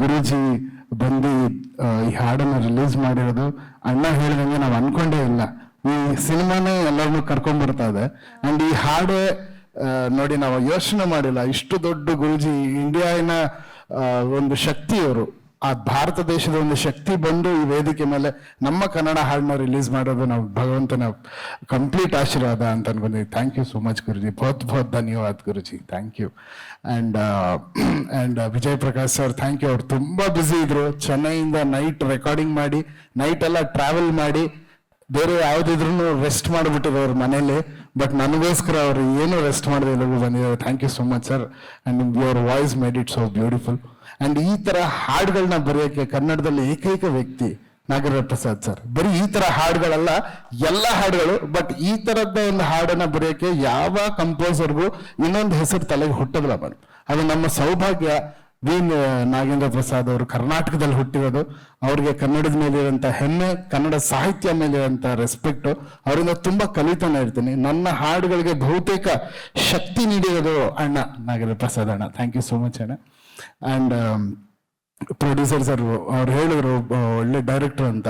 ಗುರೂಜಿ ಬಂದು ಈ ಹಾಡನ್ನು ರಿಲೀಸ್ ಮಾಡಿರೋದು ಅಣ್ಣ ಹೇಳಿದಂಗೆ ನಾವು ಅನ್ಕೊಂಡೇ ಇಲ್ಲ. ಈ ಸಿನಿಮಾನೇ ಎಲ್ಲರನ್ನೂ ಕರ್ಕೊಂಡ್ ಬರ್ತಾ ಇದೆ. ಅಂಡ್ ಈ ಹಾಡೇ ನೋಡಿ ನಾವು ಯೋಚನೆ ಮಾಡಿಲ್ಲ. ಇಷ್ಟು ದೊಡ್ಡ ಗುರುಜಿ, ಇಂಡಿಯಾನ ಒಂದು ಶಕ್ತಿ ಅವರು ಆ ಭಾರತ ದೇಶದ ಒಂದು ಶಕ್ತಿ ಬಂದು ಈ ವೇದಿಕೆ ಮೇಲೆ ನಮ್ಮ ಕನ್ನಡ ಹಾಡನ್ನ ರಿಲೀಸ್ ಮಾಡೋದು ನಾವು ಭಗವಂತನ ಕಂಪ್ಲೀಟ್ ಆಶೀರ್ವಾದ ಅಂತ ಅನ್ಕೊಂಡಿದ್ವಿ. Thank you so much Guruji. ಬಹುತ್ ಬಹುತ್ ಧನ್ಯವಾದ Guruji. Thank you and and Vijay Prakash sir thank you ಅವ್ರು ತುಂಬ ಬ್ಯುಸಿ ಇದ್ರು. ಚೆನ್ನೈಯಿಂದ ನೈಟ್ ರೆಕಾರ್ಡಿಂಗ್ ಮಾಡಿ ನೈಟ್ ಎಲ್ಲ ಟ್ರಾವೆಲ್ ಮಾಡಿ, ಬೇರೆ ಯಾವ್ದಿದ್ರು ರೆಸ್ಟ್ ಮಾಡಿಬಿಟ್ಟಿದ್ರು ಅವ್ರ ಮನೇಲಿ. ಬಟ್ ನನಗೋಸ್ಕರ ಅವರು ಏನು ರೆಸ್ಟ್ ಮಾಡದೆ ಎಲ್ಲರಿಗೂ ಬಂದಿದ್ದಾರೆ thank you so much sir and ನಿಮ್ your voice made it so beautiful and ಈ ಥರ ಹಾಡುಗಳನ್ನ ಬರೆಯೋಕ್ಕೆ ಕನ್ನಡದಲ್ಲಿ ಏಕೈಕ ವ್ಯಕ್ತಿ ನಾಗರ ಪ್ರಸಾದ್ ಸರ್ ಬರೀ ಈ ಥರ ಹಾಡುಗಳಲ್ಲ, ಎಲ್ಲ ಹಾಡುಗಳು ಬಟ್ ಈ ಥರದ ಒಂದು ಹಾಡನ್ನು ಬರೆಯೋಕ್ಕೆ ಯಾವ ಕಂಪೋಸರ್ಗೂ ಇನ್ನೊಂದು ಹೆಸರು ತಲೆಗೆ ಹುಟ್ಟದಿಲ್ಲ ಬಂದು ಅದು ನಮ್ಮ ಸೌಭಾಗ್ಯ. ವಿ ನಾಗೇಂದ್ರ ಪ್ರಸಾದ್ ಅವರು ಕರ್ನಾಟಕದಲ್ಲಿ ಹುಟ್ಟಿರೋದು. ಅವ್ರಿಗೆ ಕನ್ನಡದ ಮೇಲೆ ಇರುವಂತ ಹೆಮ್ಮೆ, ಕನ್ನಡ ಸಾಹಿತ್ಯ ಮೇಲೆ ಇರುವಂಥ ರೆಸ್ಪೆಕ್ಟ್ ಅವರಿಂದ ತುಂಬಾ ಕಲಿತಾನೆ ಇರ್ತೀನಿ. ನನ್ನ ಹಾಡುಗಳಿಗೆ ಬಹುತೇಕ ಶಕ್ತಿ ನೀಡಿರೋದು ಅಣ್ಣ ನಾಗೇಂದ್ರ ಪ್ರಸಾದ್ ಅಣ್ಣ. ಥ್ಯಾಂಕ್ ಯು ಸೋ ಮಚ್ ಅಣ್ಣ. ಅಂಡ್ ಪ್ರೊಡ್ಯೂಸರ್ ಸರ್ ಅವ್ರು ಹೇಳಿದ್ರು, ಒಳ್ಳೆ ಡೈರೆಕ್ಟರ್ ಅಂತ.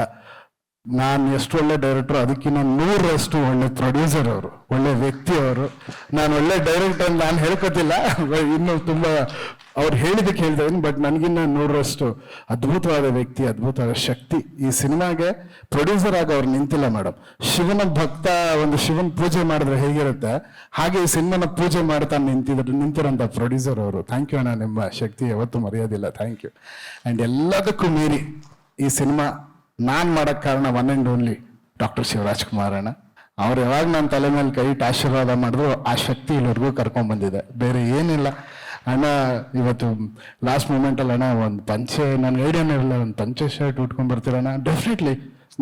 ನಾನು ಎಷ್ಟು ಒಳ್ಳೆ ಡೈರೆಕ್ಟರ್ ಅದಕ್ಕಿಂತ ನೂರರಷ್ಟು ಒಳ್ಳೆ ಪ್ರೊಡ್ಯೂಸರ್ ಅವರು, ಒಳ್ಳೆ ವ್ಯಕ್ತಿ ಅವರು. ನಾನು ಒಳ್ಳೆ ಡೈರೆಕ್ಟರ್ ಅಂತ ನಾನು ಹೇಳ್ಕೊತಿಲ್ಲ ಇನ್ನೂ ತುಂಬಾ ಅವ್ರು ಹೇಳಿದಕ್ಕೆ ಹೇಳ್ತಾ ಇದ್ದೀನಿ ಬಟ್ ನನಗಿನ್ನ ನೂರರಷ್ಟು ಅದ್ಭುತವಾದ ವ್ಯಕ್ತಿ, ಅದ್ಭುತವಾದ ಶಕ್ತಿ ಈ ಸಿನಿಮಾಗೆ ಪ್ರೊಡ್ಯೂಸರ್ ಆಗಿ ಅವ್ರು ನಿಂತಿಲ್ಲ ಮೇಡಮ್ ಶಿವನ ಭಕ್ತ, ಒಂದು ಶಿವನ ಪೂಜೆ ಮಾಡಿದ್ರೆ ಹೇಗಿರುತ್ತೆ? ಹಾಗೆ ಈ ಸಿನಿಮಾನ ಪೂಜೆ ಮಾಡ್ತಾ ನಿಂತಿದ್ರು, ನಿಂತಿರೋಂಥ ಪ್ರೊಡ್ಯೂಸರ್ ಅವರು. ಥ್ಯಾಂಕ್ ಯು ಅಣ್ಣ, ನಿಮ್ಮ ಶಕ್ತಿ ಯಾವತ್ತೂ ಮರೆಯೋದಿಲ್ಲ. ಥ್ಯಾಂಕ್ ಯು ಆ್ಯಂಡ್ ಎಲ್ಲದಕ್ಕೂ ಮೀರಿ ಈ ಸಿನಿಮಾ ನಾನ್ ಮಾಡಕ್ ಕಾರಣ one and only doctor Shivaraj Kumar ಅಣ್ಣ. ಅವ್ರು ಯಾವಾಗ ನನ್ನ ತಲೆ ಮೇಲೆ ಕೈ ಇಟ್ಟು ಆಶೀರ್ವಾದ ಮಾಡಿದ್ರು ಆ ಶಕ್ತಿ ಇಲ್ಲಿವರೆಗೂ ಕರ್ಕೊಂಡ್ ಬಂದಿದೆ. ಬೇರೆ ಏನಿಲ್ಲ. ಅಣ್ಣ, ಇವತ್ತು ಲಾಸ್ಟ್ ಮೂಮೆಂಟಲ್ಲಿ ಅಣ್ಣ ಒಂದು ಪಂಚೆ ನನ್ನ ಐಡಿಯಾನೇ ಇರಲಿಲ್ಲ ಒಂದು ಪಂಚೆ ಶರ್ಟ್ ಉಟ್ಕೊಂಡ್ ಬರ್ತೀರಣ್ಣ ಡೆಫಿನೆಟ್ಲಿ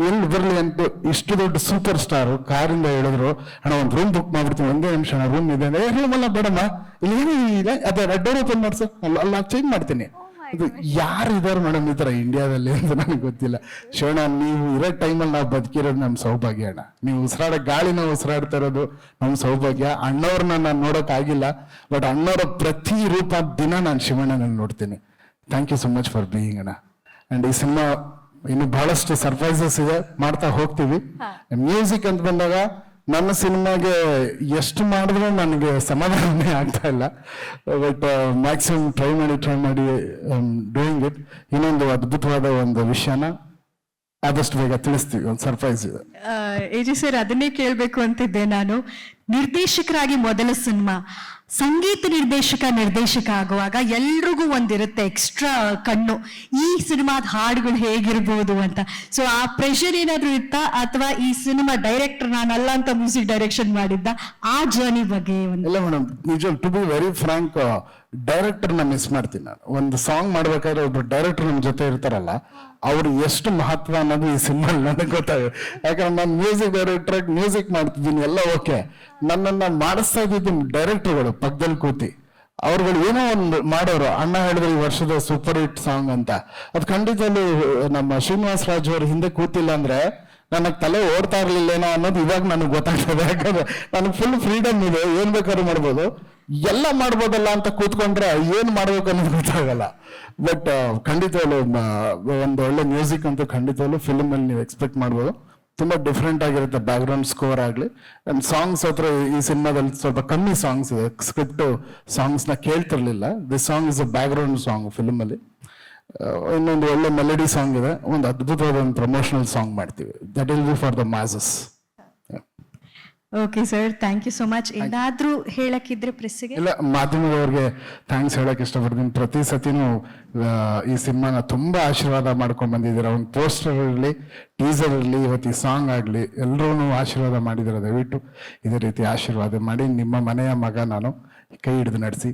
ಎಲ್ಲಿ ಬರಲಿ ಅಂತ ಇಷ್ಟು ದೊಡ್ಡ ಸೂಪರ್ ಸ್ಟಾರ್ ಕಾರಿಂದ ಹೇಳಿದ್ರು, ಅಣ್ಣ, ಒಂದು ರೂಮ್ ಬುಕ್ ಮಾಡ್ಬಿಡ್ತೀನಿ, ಒಂದೇ ನಿಮಿಷ ರೂಮ್ ಇದೆ. ರೂಮ್ ಅಲ್ಲ, ಬೇಡಮ್ಮ. ಇಲ್ಲಿ ಏನು ಇದೆ ಅದೇ ರೆಡ್ ಓಪನ್ ಮಾಡ್ಸು. ಅಲ್ಲ ಚೇಂಜ್ ಮಾಡ್ತೀನಿ. ಇದು ಯಾರು ಇದಾರೆ ಮೇಡಮ್ ಈ ಥರ ಇಂಡಿಯಾದಲ್ಲಿ ಅಂತ ನನಗೆ ಗೊತ್ತಿಲ್ಲ. ಶಿವಣ್ಣ ನೀವು ಇರೋ ಟೈಮಲ್ಲಿ ನಾವು ಬದುಕಿರೋದು ನಮ್ಮ ಸೌಭಾಗ್ಯ ಅಣ್ಣ. ನೀವು ಉಸಿರಾಡೋ ಗಾಳಿನ ಉಸಿರಾಡ್ತಾ ಇರೋದು ನಮ್ಮ ಸೌಭಾಗ್ಯ. ಅಣ್ಣವ್ರನ್ನ ನಾನು ನೋಡೋಕ್ಕಾಗಿಲ್ಲ ಬಟ್ ಅಣ್ಣವರ ಪ್ರತಿ ರೂಪ ದಿನ ನಾನು ಶಿವಣ್ಣನ ನೋಡ್ತೀನಿ. Thank you so much for being ಅಣ್ಣ. ಆ್ಯಂಡ್ ಈ ಸಿನಿಮಾ ಇನ್ನು ಬಹಳಷ್ಟು ಸರ್ಪ್ರೈಸಸ್ ಇದೆ. ಮಾಡ್ತಾ ಹೋಗ್ತೀವಿ. ಮ್ಯೂಸಿಕ್ ಅಂತ ಬಂದಾಗ ನನ್ನ ಸಿನಿಮಾಗೆ ಎಷ್ಟು ಮಾಡಿದ್ರು ನನಗೆ ಸಮಾಧಾನನೇ ಆಗ್ತಾ ಇಲ್ಲ. ಬಟ್ ಮ್ಯಾಕ್ಸಿಮಮ್ ಟ್ರೈ ಮಾಡಿ ಟ್ರೈ ಮಾಡಿ ಡೂಯಿಂಗ್ ಇಟ್ ಇನ್ನೊಂದು ಅದ್ಭುತವಾದ ಒಂದು ವಿಷಯನ ಆದಷ್ಟು ಬೇಗ ತಿಳಿಸ್ತೀವಿ. ಒಂದು ಸರ್ಪ್ರೈಸ್ ಇದೆ. ಜಿ ಸರ್, ಅದನ್ನೇ ಕೇಳಬೇಕು ಅಂತಿದ್ದೆ ನಾನು. ನಿರ್ದೇಶಕರಾಗಿ ಮೊದಲ ಸಿನಿಮಾ, ಸಂಗೀತ ನಿರ್ದೇಶಕ ನಿರ್ದೇಶಕ ಆಗುವಾಗ ಎಲ್ರಿಗೂ ಒಂದಿರುತ್ತೆ ಎಕ್ಸ್ಟ್ರಾ ಕಣ್ಣು. ಈ ಸಿನಿಮಾದ ಹಾಡುಗಳು ಹೇಗಿರ್ಬೋದು ಅಂತ. ಸೊ ಆ ಪ್ರೆಷರ್ ಏನಾದರೂ ಇತ್ತಾ? ಅಥವಾ ಈ ಸಿನಿಮಾ ಡೈರೆಕ್ಟರ್ ನಾನಲ್ಲ ಅಂತ ಮ್ಯೂಸಿಕ್ ಡೈರೆಕ್ಷನ್ ಮಾಡಿದ್ದ? ಆ ಜರ್ನಿ ಬಗ್ಗೆ ಇಲ್ಲ ಮೇಡಮ್ ನಿಜ ಟು ಬಿ ವೆರಿ ಫ್ರಾಂಕ್ ಡೈರೆಕ್ಟರ್ನ ಮಿಸ್ ಮಾಡ್ತೀನಿ ನಾನು. ಒಂದು ಸಾಂಗ್ ಮಾಡ್ಬೇಕಾದ್ರೆ ಒಬ್ರು ಡೈರೆಕ್ಟರ್ ನಮ್ಮ ಜೊತೆ ಇರ್ತಾರಲ್ಲ, ಅವ್ರು ಎಷ್ಟು ಮಹತ್ವ ಅನ್ನೋದು ಈ ಸಿನಿಮಾ ನನಗೆ ಗೊತ್ತಾಗುತ್ತೆ. ಯಾಕಂದ್ರೆ ನಾನು ಮ್ಯೂಸಿಕ್ ಡೈರೆಕ್ಟರ್ ಮ್ಯೂಸಿಕ್ ಮಾಡ್ತಿದ್ದೀನಿ, ಎಲ್ಲ ಓಕೆ ನನ್ನನ್ನ ಮಾಡಿಸ್ತಾ ಇದ್ದಿದ್ದು ಡೈರೆಕ್ಟರ್ಗಳು ಪಕ್ಕದಲ್ಲಿ ಕೂತಿ. ಅವ್ರುಗಳು ಏನೋ ಒಂದು ಮಾಡೋರು, ಅಣ್ಣ ಹೇಳಿದ್ರು ಈ ವರ್ಷದ ಸೂಪರ್ ಹಿಟ್ ಸಾಂಗ್ ಅಂತ. ಅದು ಖಂಡಿತದಲ್ಲಿ ನಮ್ಮ ಶ್ರೀನಿವಾಸ ರಾಜ್ ಅವರು ಹಿಂದೆ ಕೂತಿಲ್ಲ ಅಂದ್ರೆ ನನಗೆ ತಲೆ ಓಡ್ತಾ ಇರ್ಲಿಲ್ಲೇನೋ ಅನ್ನೋದು ಇವಾಗ ನನಗೆ ಗೊತ್ತಾಗ್ತದೆ. ಯಾಕಂದ್ರೆ ನನಗೆ ಫುಲ್ ಫ್ರೀಡಮ್ ಇದೆ, ಏನ್ ಬೇಕಾದ್ರೂ ಮಾಡ್ಬೋದು. ಎಲ್ಲ ಮಾಡ್ಬೋದಲ್ಲ ಅಂತ ಕೂತ್ಕೊಂಡ್ರೆ ಏನ್ ಮಾಡ್ಬೇಕು ಅನ್ನೋದು ಗೊತ್ತಾಗಲ್ಲ. ಬಟ್ ಖಂಡಿತವಲ್ಲೂ ಒಂದು ಒಳ್ಳೆ ಮ್ಯೂಸಿಕ್ ಅಂತೂ ಖಂಡಿತವಲ್ಲೂ ಫಿಲ್ಮ್ ಅಲ್ಲಿ ನೀವು ಎಕ್ಸ್ಪೆಕ್ಟ್ ಮಾಡ್ಬೋದು. ತುಂಬಾ ಡಿಫ್ರೆಂಟ್ ಆಗಿರುತ್ತೆ ಬ್ಯಾಕ್ ಗ್ರೌಂಡ್ ಸ್ಕೋರ್ ಆಗಲಿ. ಅಂಡ್ ಸಾಂಗ್ಸ್ ಹತ್ರ ಈ ಸಿನಿಮಾದಲ್ಲಿ ಸ್ವಲ್ಪ ಕಮ್ಮಿ ಸಾಂಗ್ಸ್ ಇದೆ. ಸ್ಕ್ರಿಪ್ಟು ಸಾಂಗ್ಸ್ನ ಕೇಳ್ತಿರ್ಲಿಲ್ಲ. The song is a background song ಫಿಲ್ಮಲ್ಲಿ ಇನ್ನೊಂದು ಒಳ್ಳೆ ಮೆಲಡಿ ಸಾಂಗ್ ಇದೆ. ಒಂದು ಅದ್ಭುತವಾದ ಒಂದು ಪ್ರಮೋಷನಲ್ ಸಾಂಗ್ ಮಾಡ್ತೀವಿ. That'll be for the masses okay sir thank you so much ಏನಾದರೂ ಹೇಳಕ್ಕಿದ್ರೆ ಪ್ರೆಸ್ಸಿಗೆ ಇಲ್ಲ ಮಾಧ್ಯಮದವ್ರಿಗೆ ಥ್ಯಾಂಕ್ಸ್ ಹೇಳಕ್ ಇಷ್ಟಪಡ್ತೀನಿ. ಪ್ರತಿ ಸತಿನೂ ಈ ಸಿನಿಮಾನ ತುಂಬಾ ಆಶೀರ್ವಾದ ಮಾಡ್ಕೊಂಡು ಬಂದಿದ್ದೀರ. ಒಂದು ಪೋಸ್ಟರ್ ಇರಲಿ ಟೀಸರ್ ಇರಲಿ ಇವತ್ತು ಈ ಸಾಂಗ್ ಆಗಲಿ ಎಲ್ಲರೂ ಆಶೀರ್ವಾದ ಮಾಡಿದ್ದೀರ. ದಯವಿಟ್ಟು ಇದೇ ರೀತಿ ಆಶೀರ್ವಾದ ಮಾಡಿ. ನಿಮ್ಮ ಮನೆಯ ಮಗ ನಾನು ಕೈ ಹಿಡಿದು ನಡೆಸಿ.